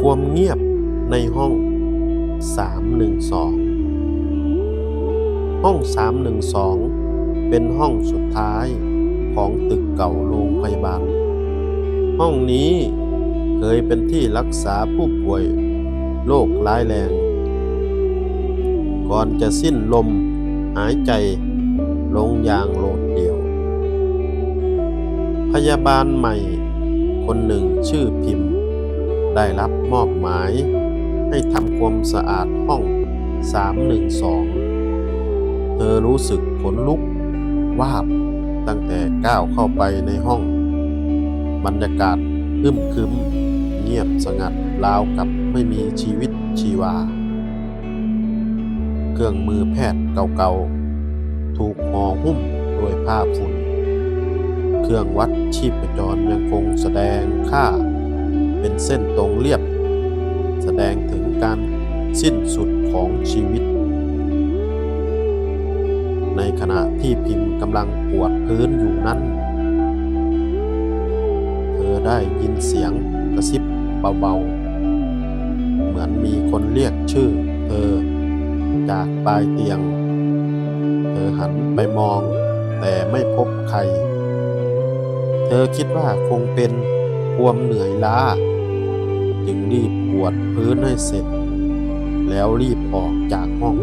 ความเงียบในห้อง 312 ห้อง 312 เป็นห้องสุดท้ายของตึกเก่าโรงพยาบาล ห้องนี้เคยเป็นที่รักษาผู้ป่วยโรคร้ายแรง ก่อนจะสิ้นลมหายใจลงอย่างโลดเดี่ยว พยาบาลใหม่คนหนึ่งชื่อพิมพ์ ได้รับมอบหมาย ให้ทำความสะอาดห้อง 312 เธอรู้สึกขนลุกวาบตั้งแต่ก้าวเข้าไปในห้อง บรรยากาศอึมครึม เงียบสงัดราวกับไม่มีชีวิตชีวา เครื่องมือแพทย์เก่าๆ ถูกห่อหุ้มด้วยผ้าฝุ่น เครื่องวัดชีพจรยังคงแสดงค่า เป็นเส้นตรงเรียบ แสดงถึงการสิ้นสุดของชีวิต ในขณะที่พิมพ์กำลังปวดพื้นอยู่นั้น เธอได้ยินเสียงกระซิบเบาๆ เหมือนมีคนเรียกชื่อเธอจากปลายเตียง เธอหันไปมองแต่ไม่พบใคร เธอคิดว่าคงเป็นความเหนื่อยล้า จึงรีบปวดพื้นให้เสร็จ แล้วรีบออกจากห้อง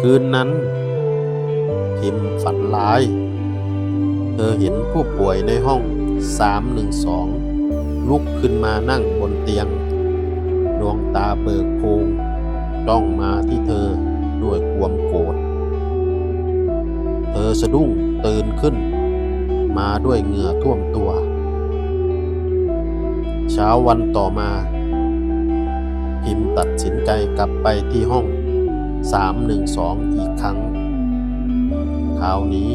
คืนนั้น พิมฝันร้าย เธอเห็นผู้ป่วยในห้อง 312 ลุกขึ้นมานั่งบนเตียง ดวงตาเบิกโพงจ้องมาที่เธอด้วยความโกรธ เธอสะดุ้งตื่นขึ้น มาด้วยเหงื่อท่วมตัว เช้าวันต่อมา พิมตัดสินใจกลับไปที่ห้อง 312 อีกครั้ง คราวนี้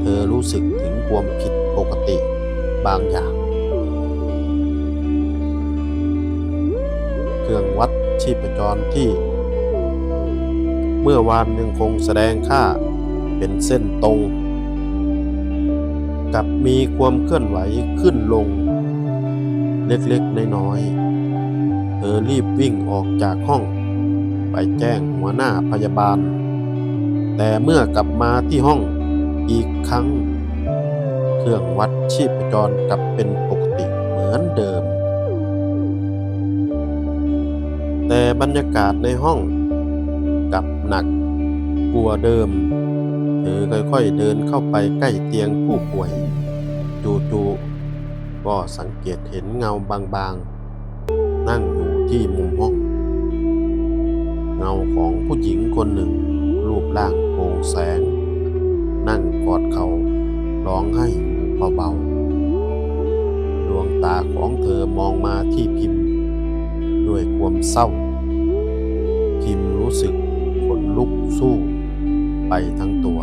เธอรู้สึกถึงความผิดปกติบางอย่าง เครื่องวัดชีพจรที่ เมื่อวานยังคงแสดงค่าเป็นเส้นตรง กับมีความเคลื่อนไหวขึ้นลง เล็กๆน้อยๆเธอรีบวิ่งออกจากห้อง ไปแจ้งหัวหน้าพยาบาล แต่เมื่อกลับมาที่ห้องอีกครั้ง เครื่องวัดชีพจรกลับเป็นปกติเหมือนเดิม แต่บรรยากาศในห้องกลับหนักกลัวเดิม เธอค่อยๆเดินเข้าไปใกล้เตียงผู้ป่วยจู่ๆก็สังเกตเห็นเงาบางๆ นั่งอยู่ที่มุมห้อง เงาของผู้หญิงคนหนึ่ง รูปร่างโปร่งแสง นั่งกอดเขาร้องไห้เบาๆดวงตาของเธอมองมาที่พิมพ์ ด้วยความเศร้า พิมพ์รู้สึกขนลุกสู้ ไปทั้งตัว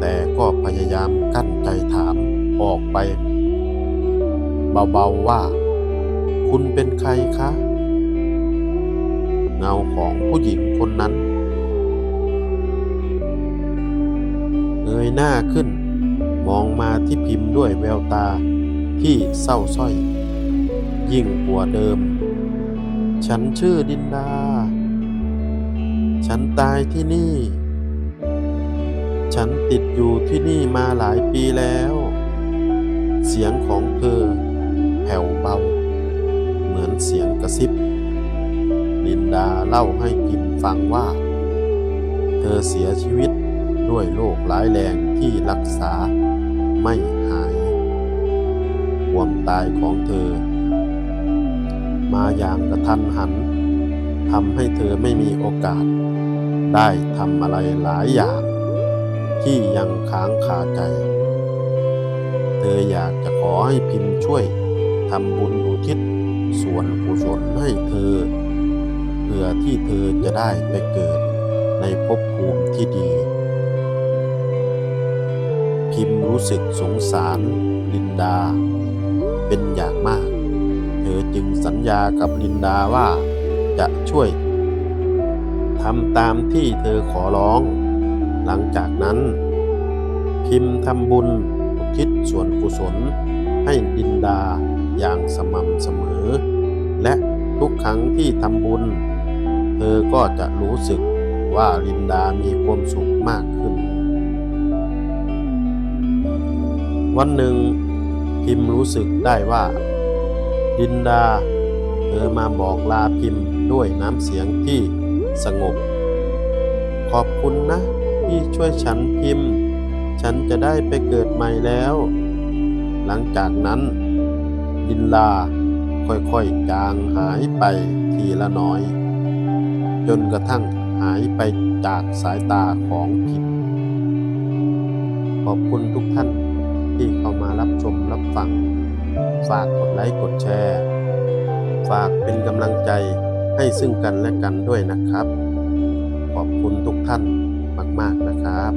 แต่ก็พยายามกั้นใจถามออกไป เบาๆว่า คุณเป็นใครคะ เงาของผู้หญิงคนนั้น เงยหน้าขึ้น มองมาที่พิมพ์ด้วยแววตาที่เศร้าสร้อย ยิ่งกว่าเดิม ฉันชื่อดินดา ฉันตายที่นี่ ฉันติดอยู่ที่นี่มาหลายปีแล้ว เสียงของเธอแผ่วเบา เหมือนเสียงกระซิบ ลินดาเล่าให้พิมฟังว่า เธอเสียชีวิตด้วยโรคร้ายแรงที่รักษาไม่หาย ความตายของเธอ มาอย่างกระทันหัน ทำให้เธอไม่มีโอกาส ได้ทำอะไรหลายอย่าง ที่ยังค้างคาใจ เธออยากจะขอให้พิมพ์ช่วยทำบุญอุทิศส่วนกุศลให้เธอเพื่อที่เธอจะได้ไปเกิดในภพภูมิที่ดี พิมพ์รู้สึกสงสารลินดา เป็นอย่างมาก เธอจึงสัญญากับลินดาว่า จะช่วยทำตามที่เธอขอร้อง หลังจากนั้น พิมพ์ทำบุญอุทิศส่วนกุศล ให้ดินดาอย่างสม่ำเสมอ และทุกครั้งที่ทำบุญ เธอก็จะรู้สึกว่าลินดามีความสุขมากขึ้น วันหนึ่งพิมพ์รู้สึกได้ว่า ลินดา เธอมาบอกลาพิมพ์ด้วยน้ำเสียงที่สงบ ขอบคุณนะที่ช่วยฉันพิมพ์ ฉันจะได้ไปเกิดใหม่แล้ว หลังจากนั้น ลินลาค่อยๆจางหายไปทีละน้อย จนกระทั่งหายไปจากสายตาของพิมพ์ ขอบคุณทุกท่านที่เข้ามารับชมรับฟัง ฝากกดไลค์กดแชร์ ฝากเป็นกำลังใจให้ซึ่งกันและกันด้วยนะครับ ขอบคุณทุกท่านมาก ๆ นะครับ